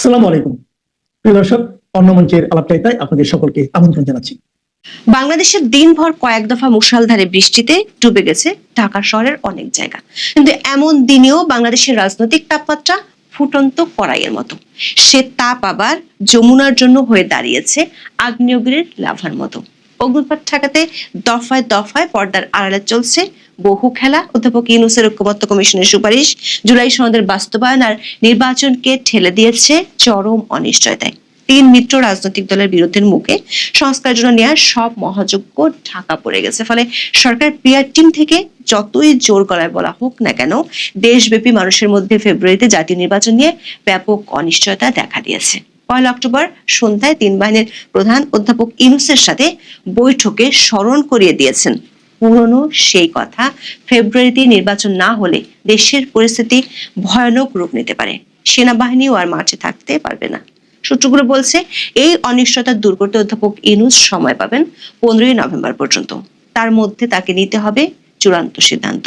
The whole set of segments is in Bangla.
আসসালামু আলাইকুম। প্রিয় দর্শক অন্য মঞ্চের আলাপটাইতায় আপনাদের সকলকে আমন্ত্রণ জানাচ্ছি। বাংলাদেশের দিনভর কয়েক দফা মুষলধারে বৃষ্টিতে ডুবে গেছে ঢাকা শহরের অনেক জায়গা। কিন্তু এমন দিনেও বাংলাদেশের রাজনৈতিক তাপমাত্রা ফুটন্ত কড়াইয়ের মতো। সে তাপ আবার যমুনার জন্য হয়ে দাঁড়িয়েছে আগ্নেয়গিরির লাভার মতো। অগ্নুৎপাত ঠেকাতে দফায় দফায় পর্দার আড়ালে চলছে বহু খেলা। অধ্যাপক ইউনুসের ঐক্যমত্য কমিশনের সুপারিশ জুলাই সনদের বাস্তবায়ন আর নির্বাচনকে ঠেলে দিয়েছে চরম অনিশ্চয়তায় তিন মিত্র রাজনৈতিক দলের বিরোধের মুখে সংস্কারের জন্য নেওয়া সব মহাযোগ্য ঢাকা পড়ে গেছে। ফলে সরকার পিআর টিম থেকে যতই জোর গলায় বলা হোক না কেন, দেশব্যাপী মানুষের মধ্যে ফেব্রুয়ারিতে জাতীয় নির্বাচন নিয়ে ব্যাপক অনিশ্চয়তা দেখা দিয়েছে। পয়লা অক্টোবর সন্ধ্যায় তিন বাহিনীর প্রধান অধ্যাপক ইনুসের সাথে বৈঠকে স্মরণ করিয়ে দিয়েছেন। পুরনো সেই কথা ফেব্রুয়ারিতে নির্বাচন না হলে দেশের পরিস্থিতি ভয়ানক রূপ নিতে পারে। সেনাবাহিনীও আর মাঠে থাকতে পারবে না। সূত্রগুলো বলছে, এই অনিশ্চয়তা দূর করতে অধ্যাপক ইনুস সময় পাবেন পনেরোই নভেম্বর পর্যন্ত। তার মধ্যে তাকে নিতে হবে চূড়ান্ত সিদ্ধান্ত।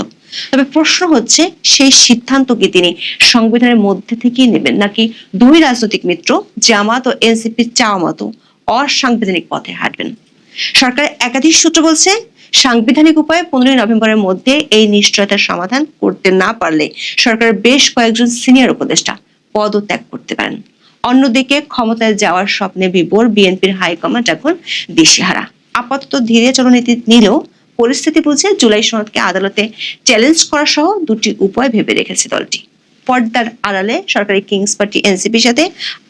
তবে প্রশ্ন হচ্ছে, সেই সিদ্ধান্ত কি তিনি সংবিধানের মধ্যে থেকেই নেবেন নাকি দুই রাজনৈতিক মিত্র, জামাত ও এনসিপির চাওয়া মতো অসাংবিধানিক পথে হাঁটবেন? সরকারের একাধিক সূত্র বলছে, সাংবিধানিক উপায়ে পনেরোই নভেম্বরের মধ্যে এই নিশ্চয়তার সমাধান করতে না পারলে সরকারের বেশ কয়েকজন সিনিয়র উপদেষ্টা পদত্যাগ করতে পারেন। অন্যদিকে ক্ষমতায় যাওয়ার স্বপ্নে বিভোর বিএনপির হাইকমান্ড এখন দিশেহারা। আপাতত ধীরে চলনীতি নিলেও পরিস্থিতি বুঝে জুলাই সনদকে আদালতে চ্যালেঞ্জ করা সহ দুটি উপায় ভেবে রেখেছে দলটি। পর্দার আড়ালে সরকারি কিংস পার্টি এনসিপির সাথে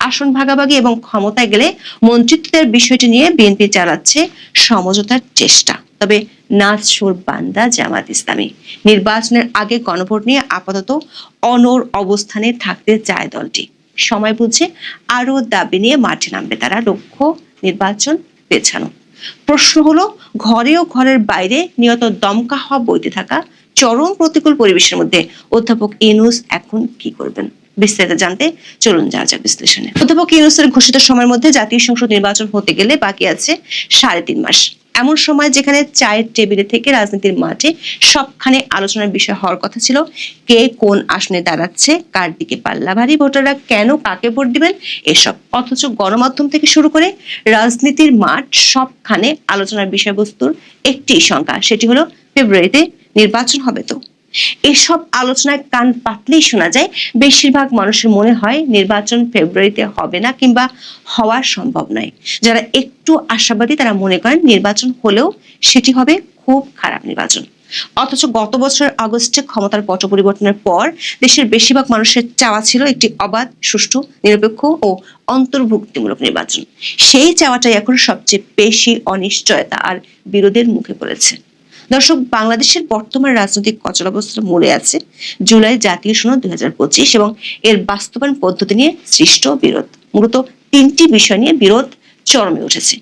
আসন ভাগাভাগি এবং ক্ষমতায় গেলে মন্ত্রিত্বের বিষয়টি নিয়ে বিএনপি চালাচ্ছে সমঝোতার চেষ্টা। তবে নাচ সুর বান্দা জামাত ইসলামী। নির্বাচনের আগে গণভোট নিয়ে আপাতত অনর অবস্থানে থাকতে চায় দলটি। সময় বুঝে আরও দাবি নিয়ে মাঠে নামবে তারা। লক্ষ্য নির্বাচন পেছানো। প্রশ্ন হলো, ঘরে ও ঘরের বাইরে নিয়ত দমকা হওয়া বইতে থাকা চরম প্রতিকূল পরিবেশের মধ্যে অধ্যাপক ইনুস এখন কি করবেন? বিস্তারিত জানতে চলুন যাওয়া যাক বিশ্লেষণে। অধ্যাপক ইউনুসের ঘোষিত সময়ের মধ্যে জাতীয় সংসদ নির্বাচন হতে গেলে বাকি আছে সাড়ে তিন মাস। এমন সময় যেখানে চায়ের টেবিলে থেকে রাজনীতির মাঠে সবখানে আলোচনার বিষয় হওয়ার কথা ছিল, কে কোন আসনে দাঁড়াচ্ছে, কার দিকে পাল্লা ভারী ভোটাররা কেন কাকে ভোট দিবেন, এসব অথচ গণমাধ্যম থেকে শুরু করে রাজনীতির মাঠ সবখানে আলোচনার বিষয়বস্তুর একটি সংখ্যা, সেটি হলো ফেব্রুয়ারিতে নির্বাচন হবে তো। এসব আলোচনায় কান পাতলেই শোনা যায়, বেশিরভাগ মানুষের মনে হয় নির্বাচন ফেব্রুয়ারিতে হবে না কিংবা হওয়া সম্ভব নয়। যারা একটু আশাবাদী তারা মনে করেন নির্বাচন হলেও সেটি হবে খুব খারাপ নির্বাচন। অথচ গত বছর আগস্টে ক্ষমতার পট পরিবর্তনের পর দেশের বেশিরভাগ মানুষের চাওয়া ছিল একটি অবাধ, সুষ্ঠু, নিরপেক্ষ ও অন্তর্ভুক্তিমূলক নির্বাচন। সেই চাওয়াটাই এখন সবচেয়ে বেশি অনিশ্চয়তা আর বিরোধের মুখে পড়েছে। দর্শক, বাংলাদেশের বর্তমান রাজনৈতিক অচলাবস্থা মূলে আছে জুলাই জাতীয় সনদ দুই এবং এর বাস্তবায়ন পদ্ধতি নিয়ে সৃষ্ট বিরোধ। মূলত তিনটি বিষয় নিয়ে বিরোধ চরমে উঠেছে।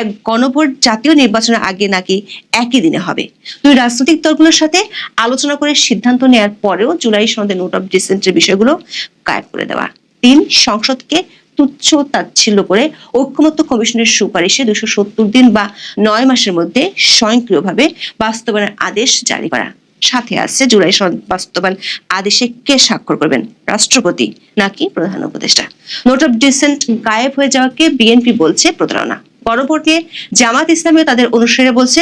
এক গণভোট জাতীয় নির্বাচনের আগে নাকি একই দিনে হবে। দুই রাজনৈতিক দলগুলোর সাথে আলোচনা করে সিদ্ধান্ত নেওয়ার পরেও জুলাই সনদে নোট অফ ডিসেন্টের বিষয়গুলো গায়েব করে দেওয়া। তিন সংসদকে তুচ্ছ তাচ্ছিল্য করে ঐক্যমত্য কমিশনের সুপারিশে দুশো সত্তর দিন বা নয় মাসের মধ্যে স্বয়ংক্রিয়ভাবে বাস্তবায়নের আদেশ জারি করা। সাথে আছে জুলাই বাস্তবায়ন আদেশে কে স্বাক্ষর করবেন? রাষ্ট্রপতি নাকি প্রধান উপদেষ্টা? নোট অফ ডিসেন্ট গায়েব হয়ে যাওয়াকে বিএনপি বলছে প্রতারণা। গণভোট জামাত ইসলামীও তাদের অনুসারীরা বলছে,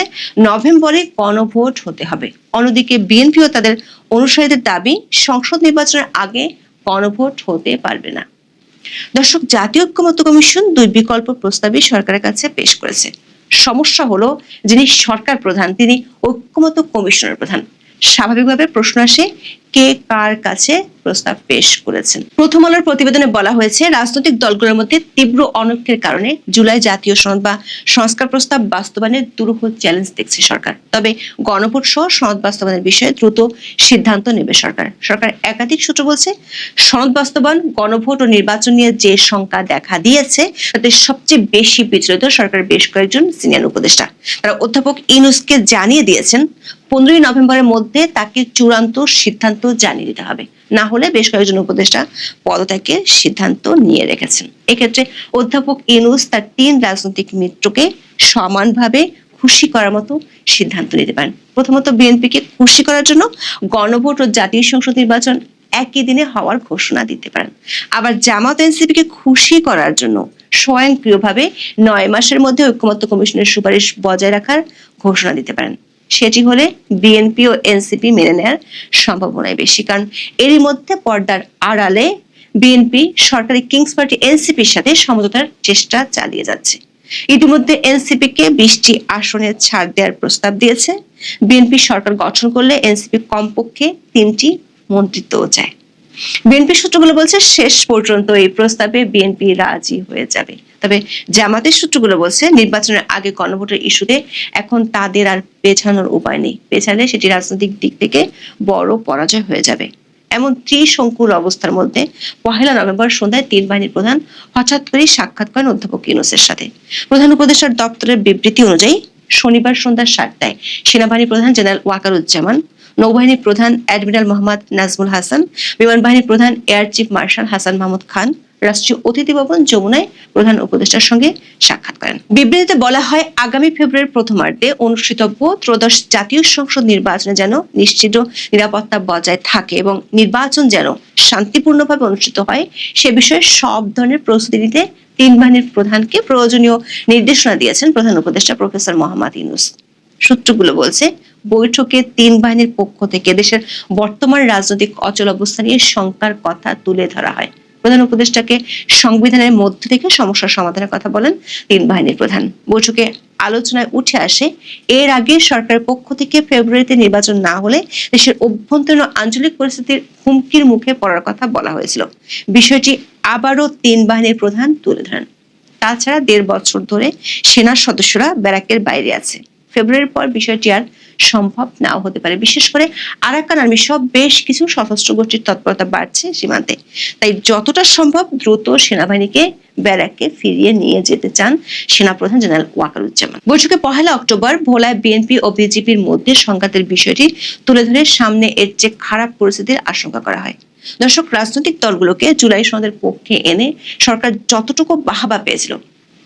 নভেম্বরে গণভোট হতে হবে। অন্যদিকে বিএনপিও তাদের অনুসারীদের দাবি, সংসদ নির্বাচনের আগে গণভোট হতে পারবে না। দর্শক, জাতীয় ঐক্যমত্য কমিশন দুই বিকল্প প্রস্তাবই সরকারের কাছে পেশ করেছে। সমস্যা হলো, যিনি সরকার প্রধান, তিনি ঐক্যমত্য কমিশনের প্রধান। স্বাভাবিকভাবে প্রশ্ন আসে, কে কার কাছে প্রস্তাব পেশ করেছেন। প্রথম আলোর প্রতিবেদনে বলা হয়েছে, রাজনৈতিক দলগুলোর মধ্যে তীব্র অনৈক্যের কারণে জুলাই জাতীয় সনদ বা সংস্কার প্রস্তাব বাস্তবায়নের দুরূহ চ্যালেঞ্জ দেখছে সরকার। তবে গণভোট সহ সনদ বাস্তবায়নের বিষয়ে দ্রুত সিদ্ধান্ত নেবে সরকার। সরকার একাধিক সূত্র বলছে, সনদ বাস্তবায়ন, গণভোট ও নির্বাচন নিয়ে যে শঙ্কা দেখা দিয়েছে, তাতে সবচেয়ে বেশি বিচলিত সরকারের বেশ কয়েকজন সিনিয়র উপদেষ্টা। তারা অধ্যাপক ইনুসকে জানিয়ে দিয়েছেন, পনেরোই নভেম্বরের মধ্যে তাকে চূড়ান্ত সিদ্ধান্ত জানিয়ে দিতে হবে। না হলে বেশ কয়েকজন উপদেষ্টা পদত্যাগের সিদ্ধান্ত নিয়ে রেখেছেন। এক্ষেত্রে অধ্যাপক ইনুস তার তিন রাজনৈতিক মিত্রকে সমানভাবে খুশি করার মতো সিদ্ধান্ত নিতে পারেন। প্রথমত বিএনপিকে খুশি করার জন্য গণভোট ও জাতীয় সংসদ নির্বাচন একই দিনে হওয়ার ঘোষণা দিতে পারেন। আবার জামাত এনসিপিকে খুশি করার জন্য স্বয়ংক্রিয়ভাবে নয় মাসের মধ্যে ঐক্যমত্য কমিশনের সুপারিশ বজায় রাখার ঘোষণা দিতে পারেন। সেটি হলে বিএনপি ও এনসিপি মেনে নেওয়ার সম্ভাবনাই বেশি। কারণ এরই মধ্যে পর্দার আড়ালে বিএনপি সরকারি কিংস পার্টি এনসিপির সাথে সমঝোতার চেষ্টা চালিয়ে যাচ্ছে। ইতিমধ্যে এনসিপি কে বিশটি আসনের ছাড় দেওয়ার প্রস্তাব দিয়েছে। বিএনপি সরকার গঠন করলে এনসিপি কমপক্ষে তিনটি মন্ত্রিত্বও চায়। বিএনপি সূত্রগুলো বলছে শেষ পর্যন্ত এই প্রস্তাবে বিএনপি রাজি হয়ে যাবে। তবে জামাতের সূত্রগুলো বলছে, নির্বাচনের আগে গণভোটের ইস্যুতে এখন তাদের আর পেছানোর উপায় নেই। পেছালে সেটি রাজনৈতিক দিক থেকে বড় পরাজয় হয়ে যাবে। এমন ত্রিশঙ্কুর অবস্থার মধ্যে পহেলা নভেম্বর সন্ধ্যায় তিন বাহিনীর প্রধান হঠাৎ করে সাক্ষাৎ করেন অধ্যাপক ইউনুসের সাথে। প্রধান উপদেষ্টার দপ্তরের বিবৃতি অনুযায়ী শনিবার সন্ধ্যা সাতটায় সেনাবাহিনী প্রধান জেনারেল ওয়াকারুজ্জামান নৌবাহিনী প্রধান অ্যাডমিরাল মোহাম্মদ নাজমুল হাসান, বিমান বাহিনী প্রধান air chief marshal Hasan Mahmud Khan, রাষ্ট্রীয় অতিথি ভবন যমুনায় প্রধান উপদেষ্টার সঙ্গে সাক্ষাৎ করেন। বিবৃতিতে বলা হয়, আগামী ফেব্রুয়ারির প্রথমার্ধে অনুষ্ঠিতব্য ত্রয়োদশ জাতীয় সংসদ নির্বাচনে যেন নিশ্চিত নিরাপত্তা বজায় থাকে এবং নির্বাচন যেন শান্তিপূর্ণভাবে অনুষ্ঠিত হয়, সে বিষয়ে সব ধরনের প্রস্তুতি নিতে তিন বাহিনীর প্রধানকে প্রয়োজনীয় নির্দেশনা দিয়েছেন প্রধান উপদেষ্টা প্রফেসর মোহাম্মদ ইউনুস। সূত্রগুলো বলছে বৈঠকে তিন বাহিনীর পক্ষ থেকে দেশের বর্তমান রাজনৈতিক অচল অবস্থা নিয়ে শঙ্কার কথা তুলে ধরা হয়। প্রধান উপদেষ্টাকে সংবিধানের মধ্য থেকে সমস্যার সমাধানের কথা বলেন তিন বাহিনীর প্রধান। বৈঠকে আলোচনায় উঠে আসে, এর আগে সরকারের পক্ষ থেকে ফেব্রুয়ারিতে নির্বাচন না হলে দেশের অভ্যন্তরীণ আঞ্চলিক পরিস্থিতির হুমকির মুখে পড়ার কথা বলা হয়েছিল। বিষয়টি আবারও তিন বাহিনীর প্রধান তুলে ধরেন। তাছাড়া দেড় বছর ধরে সেনার সদস্যরা ব্যারাকের বাইরে আছে। ফেব্রুয়ারির পর বিষয়টি আর সম্ভব নাও হতে পারে। বিশেষ করে আরাকান আর্মি সব বেশ কিছু সশস্ত্র গোষ্ঠীর তৎপরতা বাড়ছে সীমান্তে। তাই যতটা সম্ভব দ্রুত সেনাবাহিনীকে ব্যারাকে ফিরিয়ে নিয়ে যেতে চান সেনাপ্রধান জেনারেল ওয়াকারুজ্জামান। বৈঠকে পহেলা অক্টোবর ভোলায় বিএনপি ও বিজেপির মধ্যে সংঘাতের বিষয়টি তুলে ধরে সামনে এর চেয়ে খারাপ পরিস্থিতির আশঙ্কা করা হয়। দর্শক, রাজনৈতিক দলগুলোকে জুলাই সনদের পক্ষে এনে সরকার যতটুকু বাহাবা পেয়েছিল,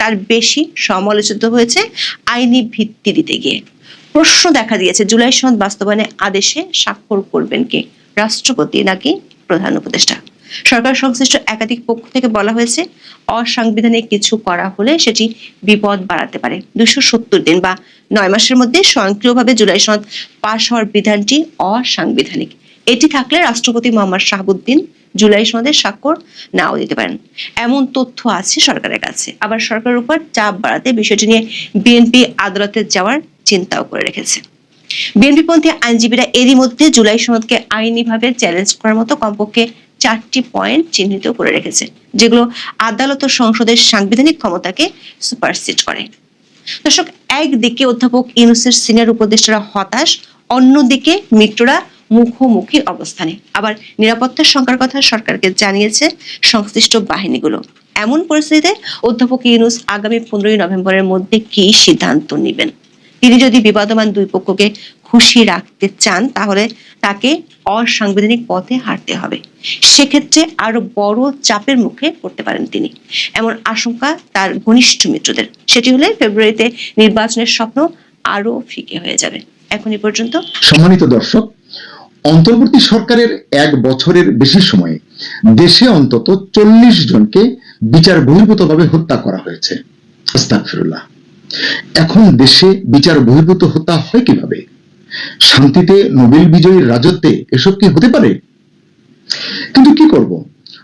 তার বেশি সমালোচিত হয়েছে আইনি ভিত্তি দিতে গিয়ে। প্রশ্ন দেখা দিয়েছে, জুলাই সনদ বাস্তবায়নে আদেশে স্বাক্ষর করবেন কে? রাষ্ট্রপতি নাকি প্রধান উপদেষ্টা? সরকার সংশ্লিষ্ট একাধিক পক্ষ থেকে বলা হয়েছে, অসাংবিধানিক কিছু করা হলে সেটি বিপদ বাড়াতে পারে। দুশো সত্তর দিন বা নয় মাসের মধ্যে স্বয়ংক্রিয়ভাবে জুলাই সনদ পাশ হওয়ার বিধানটি অসাংবিধানিক। এটি থাকলে রাষ্ট্রপতি মোহাম্মদ শাহাবুদ্দিন জুলাই সনদের স্বাক্ষর নাও দিতে পারেন। এমন তথ্য আছে সরকারের কাছে। আবার সরকারের উপর চাপ বাড়াতে বিষয়টি নিয়ে বিএনপি আদালতে যাওয়ার চিন্তাও করে রেখেছে। বিএনপিপন্থী আইনজীবীরা এরই মধ্যে জুলাই সনদকে আইনিভাবে চ্যালেঞ্জ করার মতো কমপক্ষে চারটি পয়েন্ট চিহ্নিত করে রেখেছে, যেগুলো আদালত ও সংসদের সাংবিধানিক ক্ষমতাকে সুপারসিড করে। দর্শক, একদিকে অধ্যাপক ইউনুসের সিনিয়র উপদেষ্টারা হতাশ, অন্যদিকে মিত্ররা মুখোমুখি অবস্থানে। আবার নিরাপত্তার সংখ্যার কথা সরকারকে জানিয়েছে সংশ্লিষ্ট বাহিনীগুলো। এমন পরিস্থিতিতে অধ্যাপক ইউনুস আগামী পনেরোই নভেম্বরের মধ্যে কি সিদ্ধান্ত নেবেন? তিনি যদি বিবাদমান দুই পক্ষকে খুশি রাখতে চান, তাহলে তাকে অসাংবিধানিক পথে হাঁটতে হবে। সেক্ষেত্রে আরও বড় চাপের মুখে পড়তে পারেন তিনি। এমন আশঙ্কা তার ঘনিষ্ঠ মিত্রদের। সেটি হলে ফেব্রুয়ারিতে নির্বাচনের স্বপ্ন আরও ফিকে হয়ে যাবে। এখন এ পর্যন্ত। সম্মানিত দর্শক, অন্তর্বর্তী সরকারের এক বছরের বেশি সময়ে দেশে অন্তত চল্লিশ জনকে বিচার বহির্ভূতভাবে হত্যা করা হয়েছে। আস্তাগফিরুল্লাহ। এখন দেশে বিচার বহির্ভূত হত্যা হয় কীভাবে? শান্তিতে নোবেল বিজয়ীর রাজত্বে এসব কি হতে পারে? কিন্তু কি করব?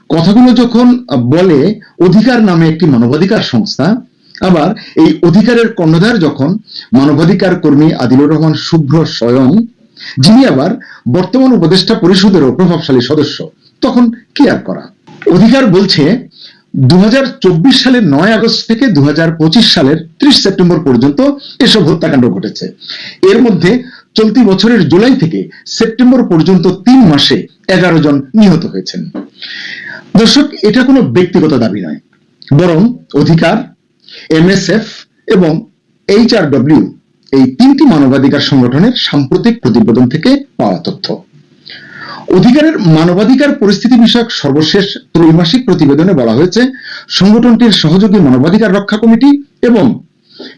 কথাগুলো যখন বলে অধিকার নামে একটি মানবাধিকার সংস্থা, আবার এই অধিকারের কর্ণধার যখন মানবাধিকার কর্মী আদিলুর রহমান শুভ্র স্বয়ং, যিনি আবার বর্তমান উপদেষ্টা পরিষদেরও প্রভাবশালী সদস্য, তখন কি আর করা? অধিকার বলছে দু হাজার চব্বিশ সালের নয় আগস্ট থেকে দু হাজার পঁচিশ সালের ত্রিশ সেপ্টেম্বর পর্যন্ত এসব হত্যাকাণ্ড ঘটেছে। এর মধ্যে চলতি বছরের জুলাই থেকে সেপ্টেম্বর পর্যন্ত তিন মাসে এগারো জন নিহত হয়েছেন। দর্শক, এটা কোনো ব্যক্তিগত দাবি নয়। বরং অধিকার, এমএসএফ এবং এইচআরডব্লিউ এই তিনটি মানবাধিকার সংগঠনের সাম্প্রতিক প্রতিবেদন থেকে পাওয়া তথ্য। অধিকারের মানবাধিকার পরিস্থিতি বিষয়ক সর্বশেষ ত্রৈমাসিক প্রতিবেদনে বলা হয়েছে, সংগঠনটির সহযোগী মানবাধিকার রক্ষা কমিটি এবং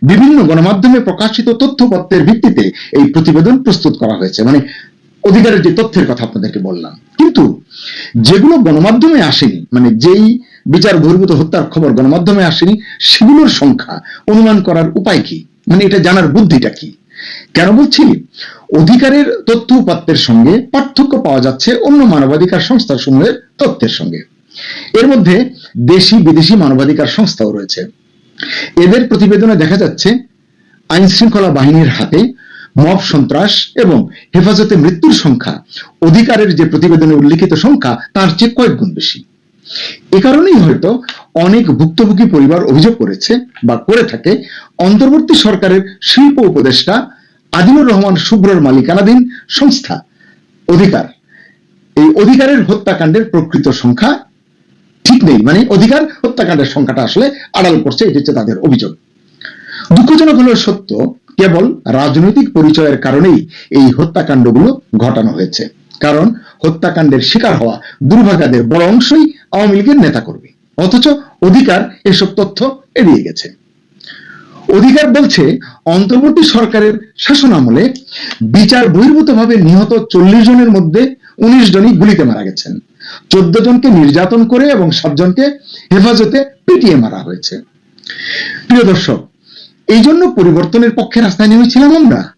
বিভিন্ন গণমাধ্যমে প্রকাশিত তথ্যপত্রের ভিত্তিতে এই প্রতিবেদন প্রস্তুত করা হয়েছে। মানে অধিকারের যে তথ্যের কথা আপনাদেরকে বললাম। কিন্তু যেগুলো গণমাধ্যমে আসেনি মানে যেই বিচার বহির্ভূত হত্যার খবর গণমাধ্যমে আসেনি, সেগুলোর সংখ্যা অনুমান করার উপায় কি? মানে এটা জানার বুদ্ধিটা কি? কেন বলছি? অধিকারের তথ্য উপাত্তের সঙ্গে পার্থক্য পাওয়া যাচ্ছে অন্য মানবাধিকার সংস্থা সমূহের তথ্যের সঙ্গে। এর মধ্যে দেশি, বিদেশি মানবাধিকার সংস্থাও রয়েছে। এদের প্রতিবেদনে দেখা যাচ্ছে আইন শৃঙ্খলা বাহিনীর হাতে মব সন্ত্রাস এবং হেফাজতে মৃত্যুর সংখ্যা, অধিকারের যে প্রতিবেদনে উল্লিখিত সংখ্যা, তার চেয়ে কয়েক গুণ বেশি। এ কারণেই হয়তো অনেক ভুক্তভোগী পরিবার অভিযোগ করেছে বা করে থাকে, অন্তর্বর্তী সরকারের শিল্প উপদেষ্টা আদিলুর রহমান শুভ্রর মালিকানাধীন সংস্থা, অধিকার। এই অধিকারের হত্যাকাণ্ডের প্রকৃত সংখ্যা ঠিক নেই মানে অধিকার হত্যাকাণ্ডের সংখ্যাটা আসলে আড়াল করছে, এটি হচ্ছে তাদের অভিযোগ। দুঃখজনক হলেও সত্য, কেবল রাজনৈতিক পরিচয়ের কারণেই এই হত্যাকাণ্ডগুলো ঘটানো হয়েছে। কারণ হত্যাকাণ্ডের শিকার হওয়া দুর্ভাগাদের বড় অংশই আওয়ামী লীগের নেতা করবে অথচ অধিকার এসব তথ্য এড়িয়ে গেছে। অধিকার বলছে, অন্তর্বর্তী সরকারের শাসন আমলে বিচার বহির্ভূতভাবে নিহত চল্লিশ জনের মধ্যে উনিশ জনই গুলিতে মারা গেছেন। চোদ্দ জনকে নির্যাতন করে এবং সাতজনকে হেফাজতে পিটিয়ে মারা হয়েছে। প্রিয় দর্শক, এই জন্য পরিবর্তনের পক্ষে রাস্তায় নেমেছিলাম আমরা।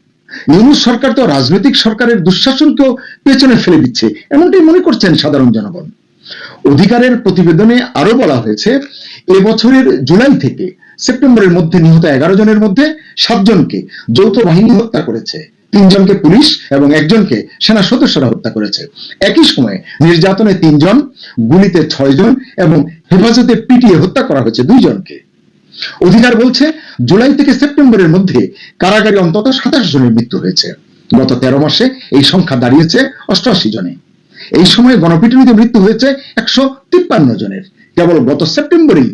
ইউনুস সরকার তো রাজনৈতিক সরকারের দুঃশাসনকেও পেছনে ফেলে দিচ্ছে, এমনটাই মনে করছেন সাধারণ জনগণ। অধিকারের প্রতিবেদনে আরও বলা হয়েছে এবছরের জুলাই থেকে সেপ্টেম্বরের মধ্যে নিহত এগারো জনের মধ্যে সাতজনকে যৌথ বাহিনী হত্যা করেছে। তিনজনকে পুলিশ এবং একজনকে সেনা সদস্যরা হত্যা করেছে। একই সময়ে নির্যাতনে তিনজন গুলিতে ছয়জন এবং হেফাজতে পিটিয়ে হত্যা করা হয়েছে দুইজনকে অধিকার বলছে, জুলাই থেকে সেপ্টেম্বরের মধ্যে কারাগারে অন্তত সাতাশ জনের মৃত্যু হয়েছে। গত তেরো মাসে এই সংখ্যা দাঁড়িয়েছে অষ্টআশি জনে। এই সময় গণপিটুনিতে মৃত্যু হয়েছে একশো তিপ্পান্ন জনের। কেবল গত সেপ্টেম্বরেই